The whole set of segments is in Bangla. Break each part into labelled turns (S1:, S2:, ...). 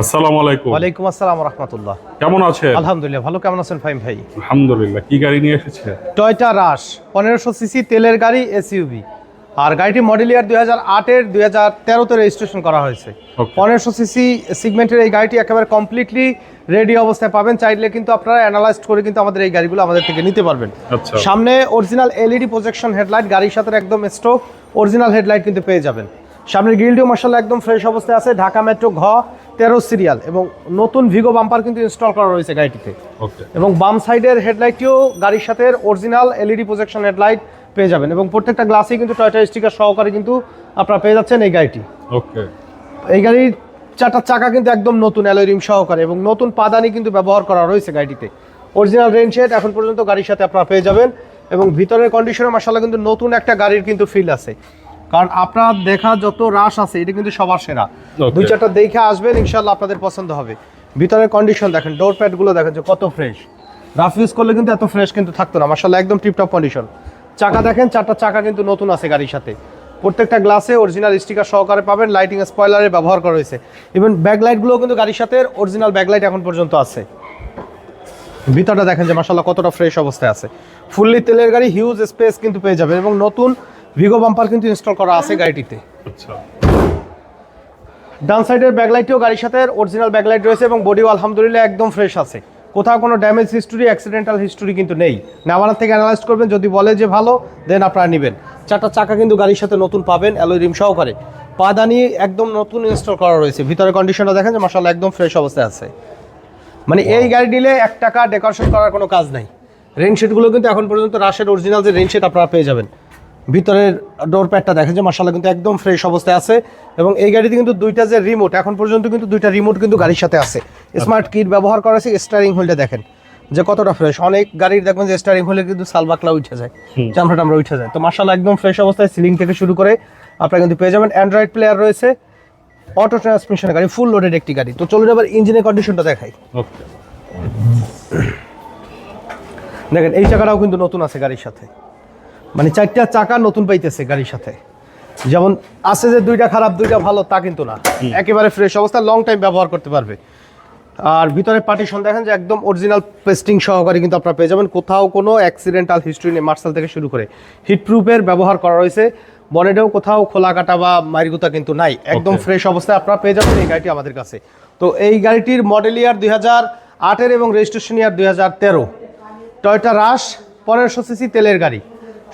S1: আসসালামু আলাইকুম।
S2: ওয়ালাইকুম আসসালাম রহমতুল্লাহ।
S1: কেমন আছেন?
S2: আলহামদুলিল্লাহ ভালো কেমন আছেন ফাইম ভাই?
S1: আলহামদুলিল্লাহ কি গাড়ি নিয়ে এসেছে?
S2: টয়টা রাশ পনেরোশো সিসি তেলের গাড়ি এসইউবি আর গাড়িটি মডেল ইয়ার দুই হাজার আটের দুই হাজার তেরোতে রেজিস্ট্রেশন করা হয়েছে। পনেরোশো সিসি সিগমেন্টের এই গাড়িটি একেবারে কমপ্লিটলি রেডি অবস্থায় পাবেন। চাইলে কিন্তু আপনারা অ্যানালাইজ করে কিন্তু আমাদের এই গাড়িগুলো আমাদের থেকে নিতে পারবেন।
S1: আচ্ছা।
S2: সামনে অরিজিনাল এলইডি প্রজেকশন হেডলাইট গাড়ির সাথে একদম স্টক অরিজিনাল হেডলাইট কিন্তু পেয়ে যাবেন। সামনের গ্রিলটিও মার্শাল একদম ফ্রেশ অবস্থায় আছে। ঢাকা মেট্রো ঘ তেরো সিরিয়াল এবং নতুন ভিগো বাম্পার কিন্তু ইনস্টল করা রয়েছে গাড়িটিতে। এবং বাম সাইডের হেডলাইটটিও গাড়ির সাথে অরিজিনাল এলইডি প্রজেকশন হেডলাইট পেয়ে যাবেন এবং প্রত্যেকটা গ্লাসেই কিন্তু টয়টা স্টিকার সহকারে কিন্তু আপনারা পেয়ে যাচ্ছেন এই গাড়িটি।
S1: ওকে
S2: এই গাড়ির চারটা চাকা কিন্তু একদম নতুন অ্যালয় রিম সহকারে এবং নতুন পাদানি কিন্তু ব্যবহার করা রয়েছে গাড়িটিতে। অরিজিনাল রেন শেড এখন পর্যন্ত গাড়ির সাথে আপনারা পেয়ে যাবেন এবং ভিতরের কন্ডিশনে মাসাল্লাহ কিন্তু নতুন একটা গাড়ির কিন্তু ফিল আছে। কারণ আপনার দেখা যত রাশ আছে এটা কিন্তু সবার সেরা. দুই চারটা দেখে আসবেন ইনশাল্লাহ আপনাদের পছন্দ হবে। ভিতরের কন্ডিশন দেখেন ডোর প্যাডগুলো দেখেন যে কত ফ্রেশ রাফ ইউজ করলে কিন্তু এত ফ্রেশ কিন্তু থাকতো না মাসাল্লাহ একদম টিপটপ কন্ডিশন চাকা দেখেন চারটা চাকা কিন্তু নতুন আছে গাড়ির সাথে। প্রত্যেকটা গ্লাসে অরিজিনাল স্টিকার সহকারে পাবেন লাইটিং স্পয়লারে ব্যবহার করা হয়েছে। ইভেন ব্যাকলাইটগুলো কিন্তু গাড়ির সাথে অরিজিনাল ব্যাকলাইট এখন পর্যন্ত আছে। ভিতরটা দেখেন যে মাসাল্লাহ কতটা ফ্রেশ অবস্থায় আছে। ফুললি তেলের গাড়ি হিউজ স্পেস কিন্তু পেয়ে যাবেন এবং নতুন ভিগো বাম্পার কিন্তু ইনস্টল করা আছে গাড়িটিতে।
S1: আচ্ছা।
S2: ডান সাইডের ব্যাকলাইটটিও গাড়ির সাথে অরিজিনাল ব্যাকলাইট রয়েছে এবং বডিও আলহামদুলিল্লাহ একদম ফ্রেশ আছে। কোথাও কোনো ড্যামেজ হিস্টোরি অ্যাক্সিডেন্টাল হিস্টোরি কিন্তু নেই। নেওয়ার থেকে অ্যানালাইজ করবেন যদি বলে যে ভালো দেন আপনারা নেবেন। চারটা চাকা কিন্তু গাড়ির সাথে নতুন পাবেন অ্যালোই রিম সহকারে পাদানি একদম নতুন ইনস্টল করা রয়েছে। ভিতরে কন্ডিশনটা দেখেন যে মাসাল্লাহ একদম ফ্রেশ অবস্থায় আছে। মানে এই গাড়ি নিলে এক টাকা ডেকোরেশন করার কোনো কাজ নাই। রেন শেডগুলো কিন্তু এখন পর্যন্ত রাশের অরিজিনাল যে রেন শেড আপনারা পেয়ে যাবেন। ভিতরের ডোর প্যাডটা দেখেন যে মার্শাল্লাহ কিন্তু একদম ফ্রেশ অবস্থায় আছে এবং এই গাড়িতে কিন্তু দুইটা যে রিমোট এখন পর্যন্ত কিন্তু দুইটা রিমোট কিন্তু গাড়ির সাথে আছে। স্মার্ট কিট ব্যবহার করা আছে স্টারিং হুইলটা দেখেন যে কতটা ফ্রেশ অনেক গাড়ির দেখবেন যে স্টারিং হুইলে কিন্তু সালবাকলা উঠে যায় চামড়া টামড়া উঠে যায়। তো মার্শাল্লাহ একদম ফ্রেশ অবস্থায় সিলিং থেকে শুরু করে আপনারা কিন্তু পেয়ে যাবেন। অ্যান্ড্রয়েড প্লেয়ার রয়েছে অটো ট্রান্সমিশনের গাড়ি ফুল লোডেড একটি গাড়ি। তো চলুন এবার ইঞ্জিনের কন্ডিশনটা দেখাই। দেখেন এই চাকাটাও কিন্তু নতুন আছে গাড়ির সাথে। মানে চারটা চাকা নতুন পাইতেছে গাড়ির সাথে। যেমন আছে যে দুইটা খারাপ দুইটা ভালো তা কিন্তু না। একেবারে ফ্রেশ অবস্থা লং টাইম ব্যবহার করতে পারবে। আর ভিতরে পার্টিশন দেখেন যে একদম অরিজিনাল পেস্টিং সহকারে কিন্তু আপনারা পেয়ে যাবেন। কোথাও কোনো অ্যাক্সিডেন্টাল হিস্ট্রি নেই মার্শাল থেকে শুরু করে। হিট প্রুফের ব্যবহার করা রয়েছে। বনেটেও কোথাও খোলা কাটা বা মারিগুতা কিন্তু নাই। একদম ফ্রেশ অবস্থায় আপনারা পেয়ে যাবেন এই গাড়িটি আমাদের কাছে। তো এই গাড়িটির মডেল ইয়ার দুই হাজার আটের এবং রেজিস্ট্রেশন ইয়ার দুই হাজার তেরো। টয়টা রাশ পনেরোশো সিসি তেলের গাড়ি।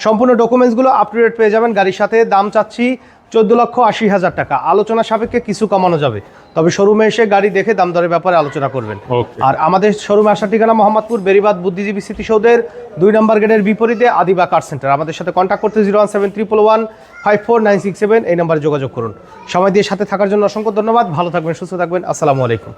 S2: সম্পূর্ণ ডকুমেন্টসগুলো আপ টু ডেট পেয়ে যাবেন। গাড়ির সাথে দাম চাচ্ছি চোদ্দ লক্ষ আশি হাজার টাকা। আলোচনা সাপেক্ষে কিছু কমানো যাবে। তবে শোরুমে এসে গাড়ি দেখে দাম দরের ব্যাপারে আলোচনা করবেন। আর আমাদের শোরুমে আসার ঠিকানা মোহাম্মদপুর বেরিবাদ বুদ্ধিজীবী স্মৃতিসৌধের দুই নম্বর গেটের বিপরীতে আদিবা কার সেন্টার আমাদের সাথে কন্ট্যাক্ট করতে zero one seven triple one five four nine six seven এই নম্বরে যোগাযোগ করুন। সময় দিয়ে সাথে থাকার জন্য অসংখ্য ধন্যবাদ। ভালো থাকবেন সুস্থ থাকবেন। আসসালামু আলাইকুম।